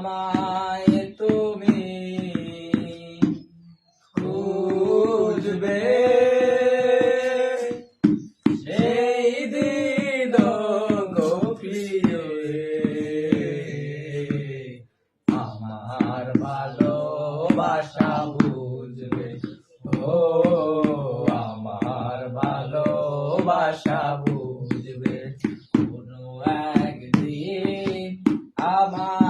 আমায় তুমি খুঁজবে। সেই আমার বুঝবে। ও আমার ভালোবাসা বুঝবে। একদিন আমায়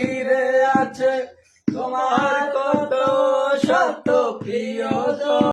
ঘিরে আছে তোমার কত শত প্রিয়